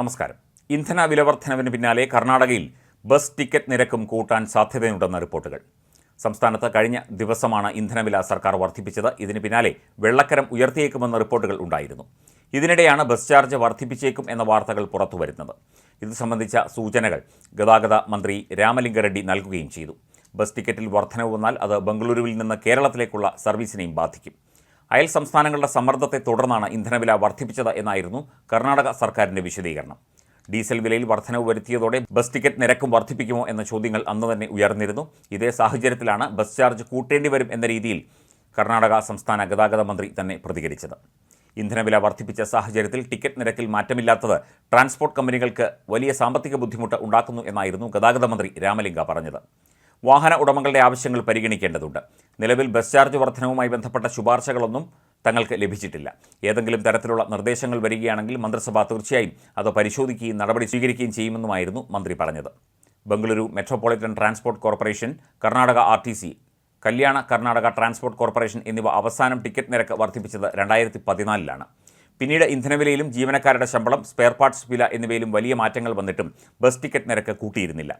നമസ്കാരം. ഇന്ധന വിലവർദ്ധനവിന് പിന്നാലെ കർണാടകയിൽ ബസ് ടിക്കറ്റ് നിരക്കും കൂട്ടാൻ സാധ്യതയുണ്ടെന്ന റിപ്പോർട്ടുകൾ. സംസ്ഥാനത്ത് കഴിഞ്ഞ ദിവസമാണ് ഇന്ധനവില സർക്കാർ വർദ്ധിപ്പിച്ചത്. ഇതിന് പിന്നാലെ വെള്ളക്കരം ഉയർത്തിയേക്കുമെന്ന റിപ്പോർട്ടുകൾ ഉണ്ടായിരുന്നു. ഇതിനിടെയാണ് ബസ് ചാർജ് വർദ്ധിപ്പിച്ചേക്കും എന്ന വാർത്തകൾ പുറത്തുവരുന്നത്. ഇത് സംബന്ധിച്ച സൂചനകൾ ഗതാഗത മന്ത്രി രാമലിംഗറെഡ്ഡി നൽകുകയും ചെയ്തു. ബസ് ടിക്കറ്റിൽ വർധനവ് വന്നാൽ അത് ബംഗളൂരുവിൽ നിന്ന് കേരളത്തിലേക്കുള്ള സർവീസിനെയും ബാധിക്കും. അയൽ സംസ്ഥാനങ്ങളുടെ സമ്മർദ്ദത്തെ തുടർന്നാണ് ഇന്ധനവില വർദ്ധിപ്പിച്ചത് എന്നായിരുന്നു കർണാടക സർക്കാരിന്റെ വിശദീകരണം. ഡീസൽ വിലയിൽ വർധനവ് വരുത്തിയതോടെ ബസ് ടിക്കറ്റ് നിരക്കും വർദ്ധിപ്പിക്കുമോ എന്ന ചോദ്യങ്ങൾ അന്ന് തന്നെ ഉയർന്നിരുന്നു. ഇതേ സാഹചര്യത്തിലാണ് ബസ് ചാർജ് കൂട്ടേണ്ടി വരും എന്ന രീതിയിൽ കർണാടക സംസ്ഥാന ഗതാഗത മന്ത്രി തന്നെ പ്രതികരിച്ചത്. ഇന്ധനവില വർദ്ധിപ്പിച്ച സാഹചര്യത്തിൽ ടിക്കറ്റ് നിരക്കിൽ മാറ്റമില്ലാത്തത് ട്രാൻസ്പോർട്ട് കമ്പനികൾക്ക് വലിയ സാമ്പത്തിക ബുദ്ധിമുട്ട് ഉണ്ടാക്കുന്നു എന്നായിരുന്നു ഗതാഗത മന്ത്രി രാമലിംഗ പറഞ്ഞത്. വാഹന ഉടമകളുടെ ആവശ്യങ്ങൾ പരിഗണിക്കേണ്ടതുണ്ട്. നിലവിൽ ബസ് ചാർജ് വർധനവുമായി ബന്ധപ്പെട്ട ശുപാർശകളൊന്നും തങ്ങൾക്ക് ലഭിച്ചിട്ടില്ല. ഏതെങ്കിലും തരത്തിലുള്ള നിർദ്ദേശങ്ങൾ വരികയാണെങ്കിൽ മന്ത്രിസഭ തീർച്ചയായും അത് പരിശോധിക്കുകയും നടപടി സ്വീകരിക്കുകയും ചെയ്യുമെന്നുമായിരുന്നു മന്ത്രി പറഞ്ഞത്. Bengaluru metropolitan transport corporation Karnataka R T C Kalyana Karnataka transport corporation എന്നിവ അവസാനം ടിക്കറ്റ് നിരക്ക് വർദ്ധിപ്പിച്ചത് രണ്ടായിരത്തി പതിനാലിലാണ് പിന്നീട് ഇന്ധനവിലയിലും ജീവനക്കാരുടെ ശമ്പളം സ്പെയർ പാർട്സ് വില എന്നിവയിലും വലിയ മാറ്റങ്ങൾ വന്നിട്ടും ബസ് ടിക്കറ്റ് നിരക്ക് കൂട്ടിയിരുന്നില്ല.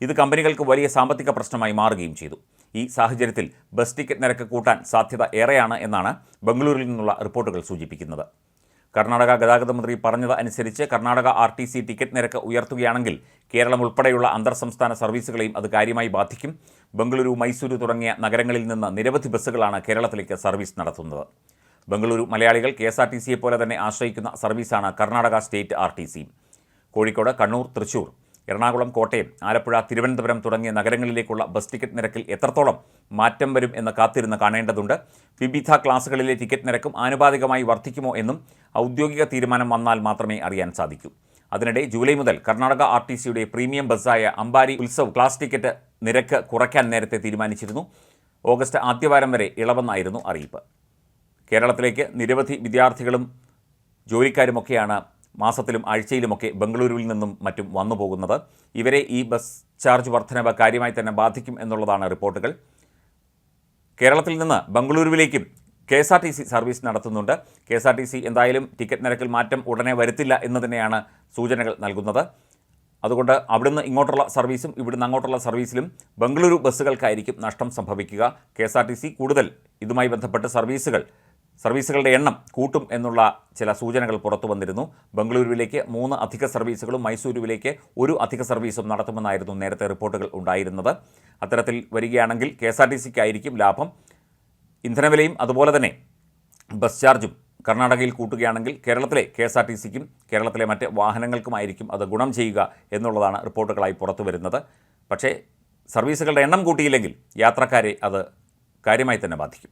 ഇത് കമ്പനികൾക്ക് വലിയ സാമ്പത്തിക പ്രശ്നമായി മാറുകയും ചെയ്തു. ഈ സാഹചര്യത്തിൽ ബസ് ടിക്കറ്റ് നിരക്ക് കൂട്ടാൻ സാധ്യത ഏറെയാണ് എന്നാണ് ബംഗളൂരുവിൽ നിന്നുള്ള റിപ്പോർട്ടുകൾ സൂചിപ്പിക്കുന്നത്. കർണാടക ഗതാഗത മന്ത്രി പറഞ്ഞത് അനുസരിച്ച് Karnataka R T C ticket നിരക്ക് ഉയർത്തുകയാണെങ്കിൽ കേരളം ഉൾപ്പെടെയുള്ള അന്തർ സംസ്ഥാന സർവീസുകളെയും അത് കാര്യമായി ബാധിക്കും. ബംഗളൂരു മൈസൂരു തുടങ്ങിയ നഗരങ്ങളിൽ നിന്ന് നിരവധി ബസ്സുകളാണ് കേരളത്തിലേക്ക് സർവീസ് നടത്തുന്നത്. ബംഗളൂരു മലയാളികൾ കെ എസ് ആർ ടി സിയെ പോലെ തന്നെ ആശ്രയിക്കുന്ന സർവീസാണ് Karnataka state R T Kozhikode Kannur Thrissur Ernakulam Kottayam Alappuzha Thiruvananthapuram തുടങ്ങിയ നഗരങ്ങളിലേക്കുള്ള ബസ് ടിക്കറ്റ് നിരക്കിൽ എത്രത്തോളം മാറ്റം വരും എന്ന് കാത്തിരുന്ന് കാണേണ്ടതുണ്ട്. വിവിധ ക്ലാസുകളിലെ ടിക്കറ്റ് നിരക്കും ആനുപാതികമായി വർദ്ധിക്കുമോ എന്നും ഔദ്യോഗിക തീരുമാനം വന്നാൽ മാത്രമേ അറിയാൻ സാധിക്കൂ. അതിനിടെ ജൂലൈ മുതൽ കർണാടക ആർ ടി സിയുടെ പ്രീമിയം ബസ്സായ അംബാരി ഉത്സവ് ക്ലാസ് ടിക്കറ്റ് നിരക്ക് കുറയ്ക്കാൻ നേരത്തെ തീരുമാനിച്ചിരുന്നു. ഓഗസ്റ്റ് ആദ്യവാരം വരെ ഇളവെന്നായിരുന്നു അറിയിപ്പ്. കേരളത്തിലേക്ക് നിരവധി വിദ്യാർത്ഥികളും ജോലിക്കാരുമൊക്കെയാണ് മാസത്തിലും ആഴ്ചയിലുമൊക്കെ ബംഗളൂരുവിൽ നിന്നും മറ്റും വന്നു പോകുന്നത്. ഇവരെ ഈ ബസ് ചാർജ് വർധനവ് കാര്യമായി തന്നെ ബാധിക്കും എന്നുള്ളതാണ് റിപ്പോർട്ടുകൾ. കേരളത്തിൽ നിന്ന് ബംഗളൂരുവിലേക്കും K S R T C service നടത്തുന്നുണ്ട്. K S R T C എന്തായാലും ടിക്കറ്റ് നിരക്കിൽ മാറ്റം ഉടനെ വരുത്തില്ല എന്ന് തന്നെയാണ് സൂചനകൾ നൽകുന്നത്. അതുകൊണ്ട് അവിടുന്ന് ഇങ്ങോട്ടുള്ള സർവീസും ഇവിടുന്ന് അങ്ങോട്ടുള്ള സർവീസിലും ബംഗളൂരു ബസ്സുകൾക്കായിരിക്കും നഷ്ടം സംഭവിക്കുക. കെ കൂടുതൽ ഇതുമായി ബന്ധപ്പെട്ട് സർവീസുകൾ സർവീസുകളുടെ എണ്ണം കൂട്ടും എന്നുള്ള ചില സൂചനകൾ പുറത്തു വന്നിരുന്നു. ബംഗളൂരുവിലേക്ക് മൂന്ന് അധിക സർവീസുകളും മൈസൂരുവിലേക്ക് ഒരു അധിക സർവീസും നടത്തുമെന്നായിരുന്നു നേരത്തെ റിപ്പോർട്ടുകൾ ഉണ്ടായിരുന്നത്. അത്തരത്തിൽ വരികയാണെങ്കിൽ കെ എസ് ആർ ടി സിക്കായിരിക്കും ലാഭം. ഇന്ധനവിലയും അതുപോലെ തന്നെ ബസ് ചാർജും കർണാടകയിൽ കൂട്ടുകയാണെങ്കിൽ കേരളത്തിലെ കെ എസ് ആർ ടി സിക്കും കേരളത്തിലെ മറ്റ് വാഹനങ്ങൾക്കുമായിരിക്കും അത് ഗുണം ചെയ്യുക എന്നുള്ളതാണ് റിപ്പോർട്ടുകളായി പുറത്തു വരുന്നത്. പക്ഷേ സർവീസുകളുടെ എണ്ണം കൂട്ടിയില്ലെങ്കിൽ യാത്രക്കാരെ അത് കാര്യമായി തന്നെ ബാധിക്കും.